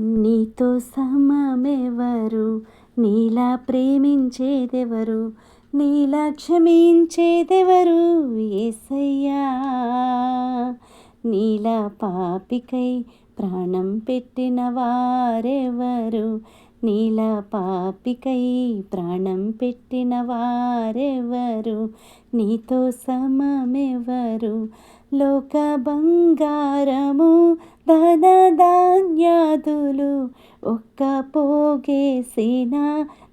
నీతో సమమెవరు? నీలా ప్రేమించేదెవరు? నీలా క్షమించేదెవరు? ఏసయ్యా! నీలా పాపికై ప్రాణం పెట్టిన వారెవరు? నీలా పాపికై ప్రాణం పెట్టిన వారెవరు? నీతో సమమెవరు? లోక బంగారము ధనదా పుణ్యాదులు ఒక్క పోగేసిన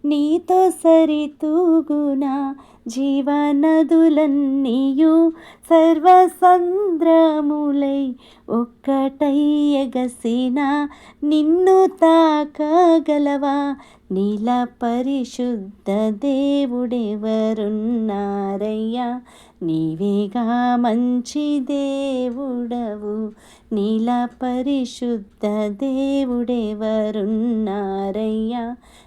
నీతో సరితూగునా జీవనదులన్నీయు సర్వసంద్రములై ఒక్కటయ్యగసిన నిన్ను తాకగలవా? నీల పరిశుద్ధ దేవుడెవరున్నారయ్యా? నీవేగా మంచి దేవుడవు. నీల పరిశుద్ధ దేవుడెవరున్నారయ్యా?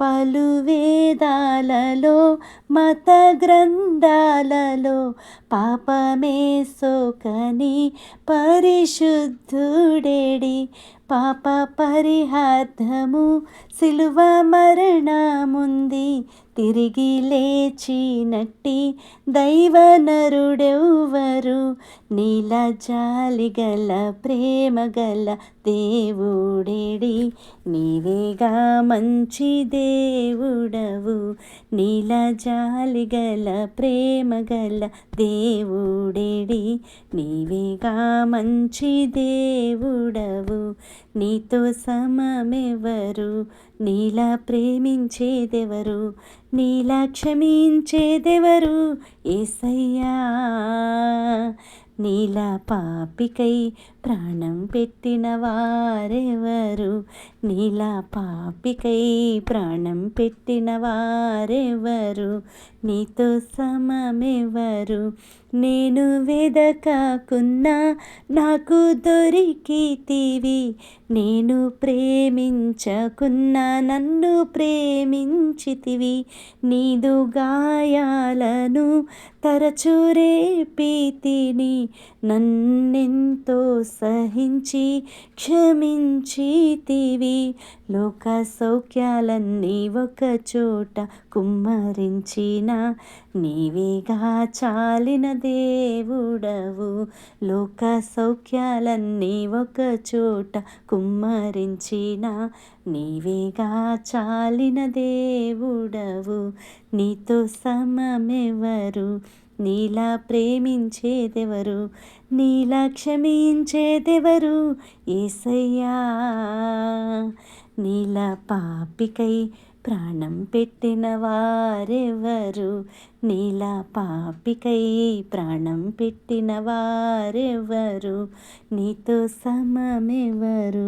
పలు వేదాలలో మత గ్రంథాలలో పాపమే సోకని పరిశుద్ధుడేడి. పాప పరిహార్థము సిలువ మరణముంది. తిరిగి లేచినట్టి దైవనరుడెవ్వరు? నీల జాలిగల ప్రేమగల దేవుడేడి. నీవేగా మంచి దేవుడవు. నీల జాలిగల ప్రేమగల దేవుడేడి. నీవేగా మంచి దేవుడవు. నీతో సమమెవరు? నీలా ప్రేమించేదెవరు? నీలా క్షమించేదెవరు? ఏసయ్యా నీల పాపికై ప్రాణం పెట్టిన వారెవరు? నీలా పాపికై ప్రాణం పెట్టిన వారెవరు? నీతో సమమెవరు? నేను వెదకాకున్నా నాకు దొరికితివి. నేను ప్రేమించకున్నా నన్ను ప్రేమించితివి. నీదు గాయాలను తరచు రేపితిని. నన్నెంతో సహించి క్షమించితివి. లోక సౌఖ్యాలన్నీ ఒక చోట కుమ్మరించిన నీవేగా చాలిన దేవుడవు. లోక సౌఖ్యాలన్నీ ఒక చోట కుమ్మరించిన నీవేగా చాలిన దేవుడవు. నీతో సమమెవరు నీలా ప్రేమించేదెవరు? నీలా క్షమించేదెవరు? ఏసయ్యా! నీలా పాపికై ప్రాణం పెట్టిన వారెవరు? నీలా పాపికై ప్రాణం పెట్టిన వారెవరు? నీతో సమమెవరు?